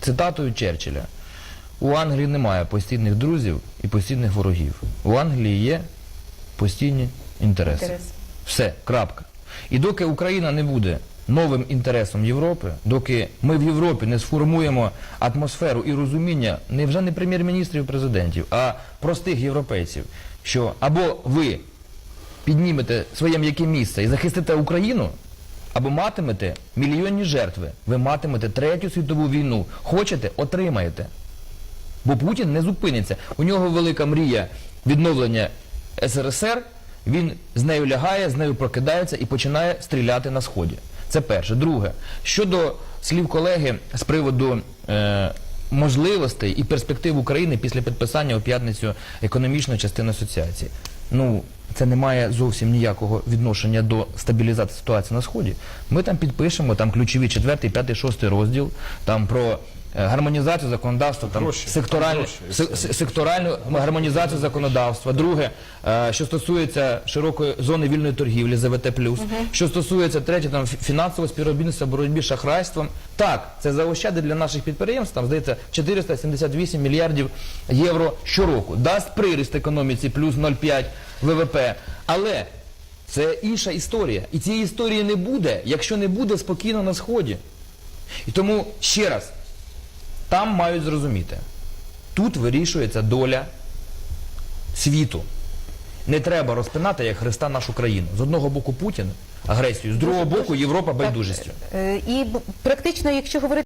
цитатою Черчилля. У Англії немає постійних друзів і постійних ворогів. У Англії є постійні інтереси. Інтерес. Все, крапка. І доки Україна не буде новим інтересом Європи, доки ми в Європі не сформуємо атмосферу і розуміння не вже не прем'єр-міністрів, президентів, а простих європейців, що або ви піднімете своє м'яке місце і захистите Україну, або матимете мільйонні жертви, ви матимете третю світову війну. Хочете, отримаєте. Бо Путін не зупиниться. У нього велика мрія відновлення СРСР. Він з нею лягає, з нею прокидається і починає стріляти на сході. Це перше. Друге, щодо слів колеги з приводу е, можливостей і перспектив України після підписання у п'ятницю економічної частини асоціації. Ну, це не має зовсім ніякого відношення до стабілізації ситуації на сході. Ми там підпишемо там ключові 4, 5, 6 розділ, там про е, гармонізацію законодавства, там Гроші, секторальну, гроші, се- се- секторальну гармонізацію законодавства. Друге, е, що стосується широкої зони вільної торгівлі ЗВТ+, що стосується третє, там фі- фінансового співробітництва, боротьбі з шахрайством. Так, це заощадить для наших підприємств, там здається 478 мільярдів євро щороку. Дасть приріст економіці плюс 0,5 ВВП. Але це інша історія. І цієї історії не буде, якщо не буде спокійно на сході. І тому ще раз, там мають зрозуміти, тут вирішується доля світу. Не треба розпинати як Христа нашу країну. З одного боку Путін агресію, з другого боку Європа байдужістю. Е, І практично, якщо говорити